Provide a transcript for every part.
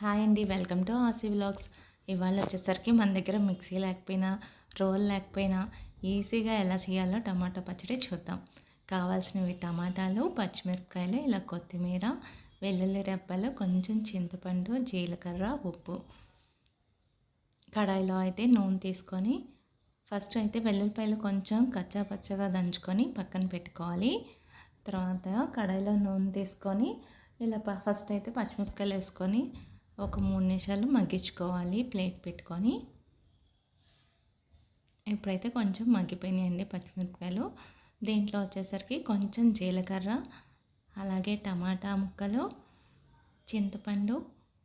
Hi అండి welcome to ఆసీ vlogs. ఇవాళ వచ్చేసరికి మన దగ్గర మిక్సీ లేకపోయినా రోల్ లేకపోయినా ఈజీగా ఎలా చేయాలో టమాటా పచ్చడి చూద్దాం. కావాల్సినవి టమాటాలు పచ్చిమిరపకాయలు ఇలా కొత్తిమీర వెల్లుల్లి రెప్పలు కొంచెం చింతపండు జీలకర్ర ఉప్పు. కడాయిలో అయితే నూనె తీసుకొని ఫస్ట్ అయితే వెల్లుల్లిపాయలు కొంచెం కచ్చా పచ్చగా దంచుకొని పక్కన పెట్టుకోవాలి. తర్వాత కడాయిలో నూనె తీసుకొని ఇలా ఫస్ట్ అయితే పచ్చిమిరపకాయలు వేసుకొని ఒక మూడు నిమిషాలు మగ్గించుకోవాలి ప్లేట్ పెట్టుకొని. ఇప్పుడైతే కొంచెం మగ్గిపోయినాయండి పచ్చిమిరపకాయలు. దీంట్లో వచ్చేసరికి కొంచెం జీలకర్ర అలాగే టమాటా ముక్కలు చింతపండు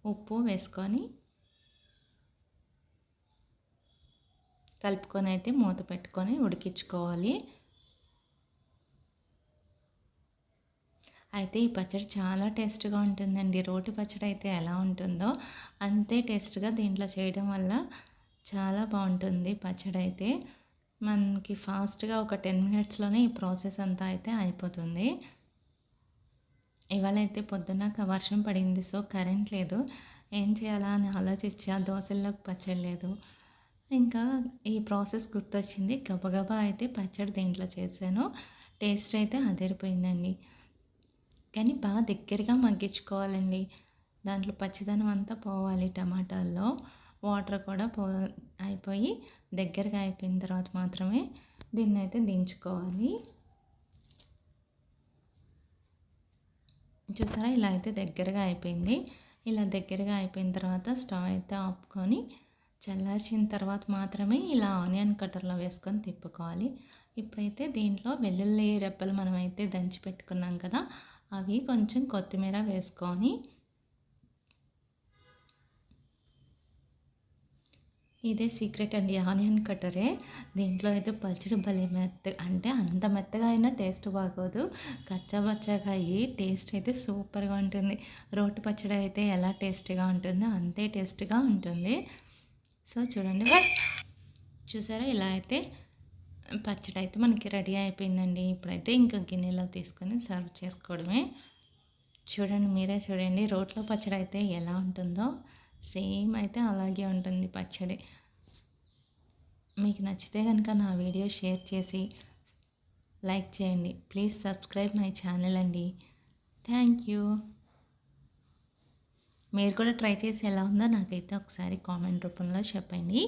ఉప్పు వేసుకొని కలుపుకొని అయితే మూత పెట్టుకొని ఉడికించుకోవాలి. అయితే ఈ పచ్చడి చాలా టేస్ట్గా ఉంటుందండి. రోటి పచ్చడి అయితే ఎలా ఉంటుందో అంతే టేస్ట్గా దీంట్లో చేయడం వల్ల చాలా బాగుంటుంది పచ్చడి అయితే. మనకి ఫాస్ట్గా ఒక టెన్ మినిట్స్లోనే ఈ ప్రాసెస్ అంతా అయితే అయిపోతుంది. ఇవాళ అయితే పొద్దున్న వర్షం పడింది సో కరెంట్ లేదు. ఏం చేయాలా అని ఆలోచించి ఆ పచ్చడి లేదు. ఇంకా ఈ ప్రాసెస్ గుర్తొచ్చింది. గబగబా అయితే పచ్చడి దీంట్లో చేశాను. టేస్ట్ అయితే అదిరిపోయిందండి. కానీ బాగా దగ్గరగా మగ్గించుకోవాలండి. దాంట్లో పచ్చిదనం అంతా పోవాలి టమాటాల్లో. వాటర్ కూడా పో అయిపోయి దగ్గరగా అయిపోయిన తర్వాత మాత్రమే దీన్ని అయితే దించుకోవాలి. చూసారా? ఇలా అయితే దగ్గరగా అయిపోయింది. ఇలా దగ్గరగా అయిపోయిన తర్వాత స్టవ్ అయితే ఆపుకొని చల్లార్చిన తర్వాత మాత్రమే ఇలా ఆనియన్ కట్టర్లో వేసుకొని తిప్పుకోవాలి. ఇప్పుడైతే దీంట్లో వెల్లుల్లి రెప్పలు మనమైతే దంచి పెట్టుకున్నాం కదా అవి కొంచెం కొత్తిమీర వేసుకొని ఇదే సీక్రెట్ అండి ఆనియన్ కట్టరే దీంట్లో అయితే పచ్చడి భలే మెత్త అంటే అంత మెత్తగా అయినా టేస్ట్ బాగోదు. కచ్చబచ్చగా అయ్యి టేస్ట్ అయితే సూపర్గా ఉంటుంది. రోటి పచ్చడి అయితే ఎలా టేస్ట్గా ఉంటుందో అంతే టేస్ట్గా ఉంటుంది. సో చూడండి. చూసారా? ఇలా అయితే పచ్చడి అయితే మనకి రెడీ అయిపోయిందండి. ఇప్పుడైతే ఇంకా గిన్నెలో తీసుకొని సర్వ్ చేసుకోవడమే. చూడండి మీరే చూడండి రోట్లో పచ్చడి అయితే ఎలా ఉంటుందో. సేమ్ అయితే అలాగే ఉంటుంది పచ్చడి. మీకు నచ్చితే కనుక నా వీడియో షేర్ చేసి లైక్ చేయండి. ప్లీజ్ సబ్స్క్రైబ్ మై ఛానల్ అండి. Thank you. మీరు కూడా ట్రై చేసి ఎలా ఉందో నాకైతే ఒకసారి కామెంట్ రూపంలో చెప్పండి.